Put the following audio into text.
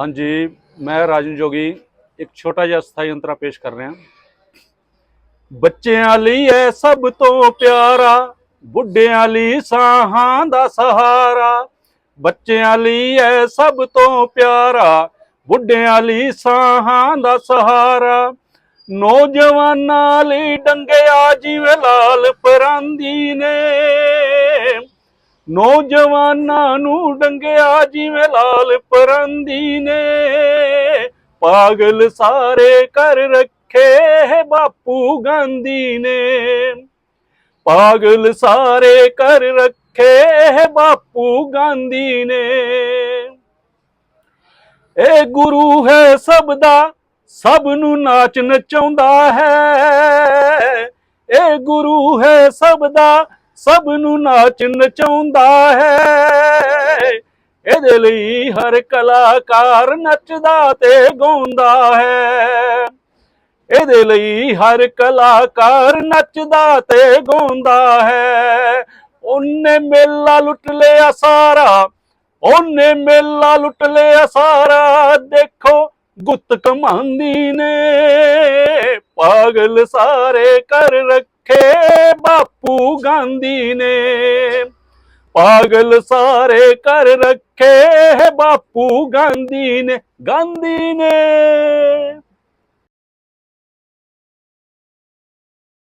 ਹਾਂਜੀ, ਮੈਂ ਰਾਜਨ ਜੋਗੀ ਇੱਕ ਛੋਟਾ ਜਿਹਾ ਸਥਾਈ ਅੰਤਰਾ ਪੇਸ਼ ਕਰ ਰਿਹਾ। ਬੱਚਿਆਂ ਲਈ ਐ ਸਭ ਤੋਂ ਪਿਆਰਾ, ਬੁੱਢਿਆਂ ਲਈ ਸਾਹਾਂ ਦਾ ਸਹਾਰਾ। ਬੱਚਿਆਂ ਲਈ ਐ ਸਭ ਤੋਂ ਪਿਆਰਾ, ਬੁੱਢਿਆਂ ਲਈ ਸਾਹਾਂ ਦਾ ਸਹਾਰਾ। ਨੌਜਵਾਨਾਂ ਲਈ ਡੰਗਿਆ ਜਿਵੇਂ ਲਾਲ ਪਰਾਂਦੀ ਨੇ। ਨੌਜਵਾਨਾਂ ਨੂੰ ਡੰਗਿਆ ਜਿਵੇਂ ਲਾਲ ਪਰੰਦੀ ਨੇ। ਪਾਗਲ ਸਾਰੇ ਕਰ ਰੱਖੇ ਬਾਪੂ ਗਾਂਧੀ ਨੇ। ਪਾਗਲ ਸਾਰੇ ਕਰ ਰੱਖੇ ਬਾਪੂ ਗਾਂਧੀ ਨੇ। ਇਹ ਗੁਰੂ ਹੈ ਸਭ ਦਾ, ਸਭ ਨੂੰ ਨਾਚ ਨਚਾਉਂਦਾ ਹੈ। ਇਹ ਗੁਰੂ ਹੈ ਸਭ ਦਾ ਸਭ ਨੂੰ ਨਾਚ ਨਚਾਉਂਦਾ ਹੈ। ਇਹਦੇ ਲਈ ਹਰ ਕਲਾਕਾਰ ਨੱਚਦਾ ਤੇ ਗਾਉਂਦਾ ਹੈ। ਇਹਦੇ ਲਈ ਹਰ ਕਲਾਕਾਰ ਨੱਚਦਾ ਤੇ ਗਾਉਂਦਾ ਹੈ। ਉਹਨੇ ਮੇਲਾ ਲੁੱਟ ਲਿਆ ਸਾਰਾ, ਉਹਨੇ ਮੇਲਾ ਲੁੱਟ ਲਿਆ ਸਾਰਾ। ਦੇਖੋ ਗੁੱਤ ਕਮਾਂਦੀ ਨੇ, ਪਾਗਲ ਸਾਰੇ ਕਰ ਰੱਖੇ ਬਾਪੂ ਗਾਂਧੀ ਨੇ। ਪਾਗਲ ਸਾਰੇ ਕਰ ਰੱਖੇ ਬਾਪੂ ਗਾਂਧੀ ਨੇ ਗਾਂਧੀ ਨੇ।